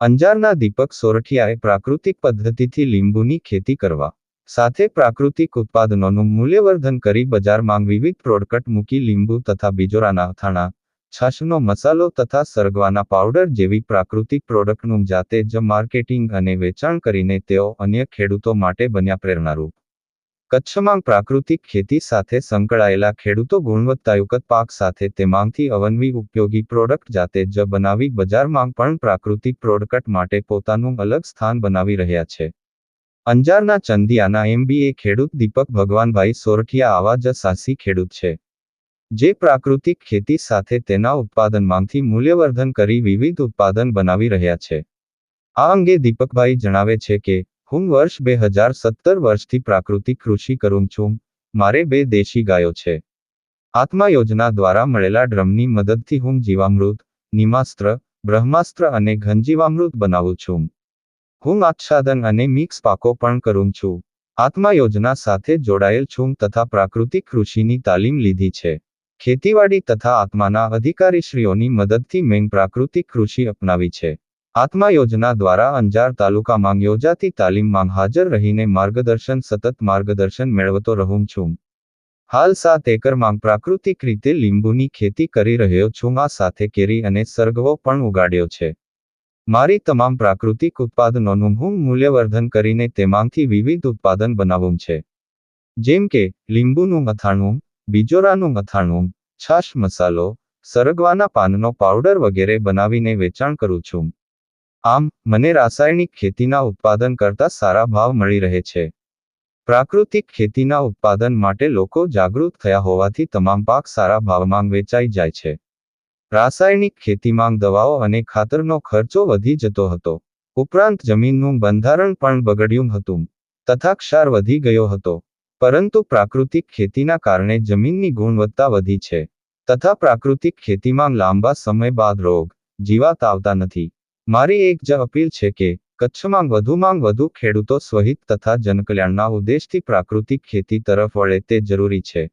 અંજારના દીપક સોરઠિયાએ પ્રાકૃતિક પદ્ધતિથી લીંબુની ખેતી કરવા સાથે પ્રાકૃતિક ઉત્પાદનોનું મૂલ્યવર્ધન કરી બજારમાં વિવિધ પ્રોડક્ટ મૂકી લીંબુ તથા બીજોરાના અથાણા, છાશનો મસાલો તથા સરગવાના પાવડર જેવી પ્રાકૃતિક પ્રોડક્ટનું જાતે જ માર્કેટિંગ અને વેચાણ કરીને તેઓ અન્ય ખેડૂતો માટે બન્યા પ્રેરણારૂપ. કચ્છમાં પ્રાકૃતિક ખેતી સાથે સંકળાયેલા ખેડૂતો ગુણવત્તાયુક્ત પાક સાથે તેમાંથી અવનવી ઉપયોગી પ્રોડક્ટ જાતે જ બનાવી બજારમાં પણ પ્રાકૃતિક પ્રોડક્ટ માટે પોતાનું અલગ સ્થાન બનાવી રહ્યા છે. અંજારના ચંદિયાના એમબીએ ખેડૂત દીપક ભગવાનભાઈ સોરઠિયા આવા જ સાહસી ખેડૂત છે. જે પ્રાકૃતિક ખેતી સાથે તેના ઉત્પાદનમાંથી મૂલ્યવર્ધન કરી વિવિધ ઉત્પાદન બનાવી રહ્યા છે. આ અંગે દીપકભાઈ જણાવે છે કે હું વર્ષ બે હજાર સત્તર વર્ષથી પ્રાકૃતિક કૃષિ કરું છું. મારે બે દેશી ગાયો છે. આત્મા યોજના દ્વારા મળેલા ડ્રમની મદદથી હું જીવામૃત, નિમાસ્ત્ર, બ્રહ્માસ્ત્ર અને ઘનજીવામૃત બનાવું છું. હું આચ્છાદન અને મિક્સ પાકો પણ કરું છું. આત્મા યોજના સાથે જોડાયેલ છું તથા પ્રાકૃતિક કૃષિની તાલીમ લીધી છે. ખેતીવાડી તથા આત્માના અધિકારીશ્રીઓની મદદથી મેં પ્રાકૃતિક કૃષિ અપનાવી છે. આત્મા યોજના દ્વારા અંજાર તાલુકામાં યોજાતી તાલીમમાં હાજર રહીને માર્ગદર્શન સતત માર્ગદર્શન મેળવતો રહું છું. હાલ સાત એકરમાં પ્રાકૃતિક રીતે લીંબુની ખેતી કરી રહ્યો છું, આ સાથે કેરી અને સરગવો પણ ઉગાડ્યો છે. મારી તમામ પ્રાકૃતિક ઉત્પાદનોનું હું મૂલ્યવર્ધન કરીને તેમાંથી વિવિધ ઉત્પાદન બનાવું છે. જેમ કે, લીંબુનું અથાણું, બીજોરાનું અથાણું, છાશ મસાલો, સરગવાના પાનનો પાવડર વગેરે બનાવીને વેચાણ કરું છું. આમ, મને રાસાયણિક ખેતીના ઉત્પાદન કરતા સારા ભાવ મળી રહે છે. પ્રાકૃતિક ખેતીના ઉત્પાદન માટે લોકો જાગૃત થયા હોવાથી તમામ પાક સારા ભાવમાં વેચાઈ જાય છે. રાસાયણિક ખેતીમાં દવાઓ અને ખાતરનો ખર્ચો વધી જતો હતો. ઉપરાંત જમીનનું બંધારણ પણ બગડ્યું હતું. તથા ક્ષાર વધી ગયો હતો. પરંતુ પ્રાકૃતિક ખેતીના કારણે જમીનની ગુણવત્તા વધી છે. તથા પ્રાકૃતિક ખેતીમાં લાંબા સમય બાદ રોગ જીવાત આવતા નથી. મારી એક જ અપીલ છે કે, કચ્છમાં વધુમાં વધુ ખેડૂતો સહિત તથા જનકલ્યાણના ઉદ્દેશથી પ્રાકૃતિક ખેતી તરફ વળે તે જરૂરી છે.